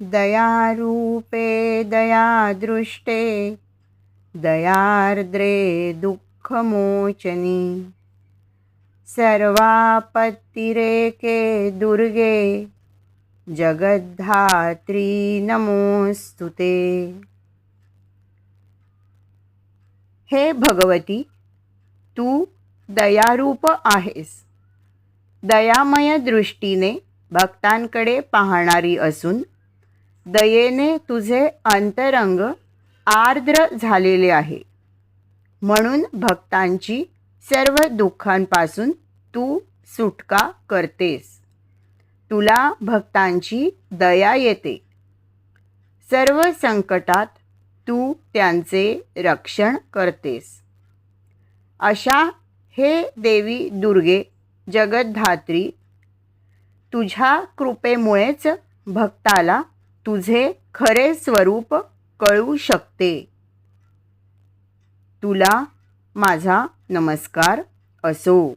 दयारूपे दयादृष्टे दयार्द्रे दुःखमोचनी। सर्वापत्तिरेके दुर्गे जगद्धात्री नमोऽस्तु ते। हे भगवती तू दयारूप आहेस. दयामय दृष्टीने भक्तांकडे पाहणारी असून दयेने तुझे अंतरंग आर्द्र झालेले आहे. म्हणून भक्तांची सर्व दुःखांपासून तू सुटका करतेस. तुला भक्तांची दया येते. सर्व संकटात तू त्यांचे रक्षण करतेस. अशा हे देवी दुर्गे जगद्धात्री तुझ्या कृपेमुळेच भक्ताला तुझे खरे स्वरूप कळू शकते. तुला माझा नमस्कार असो.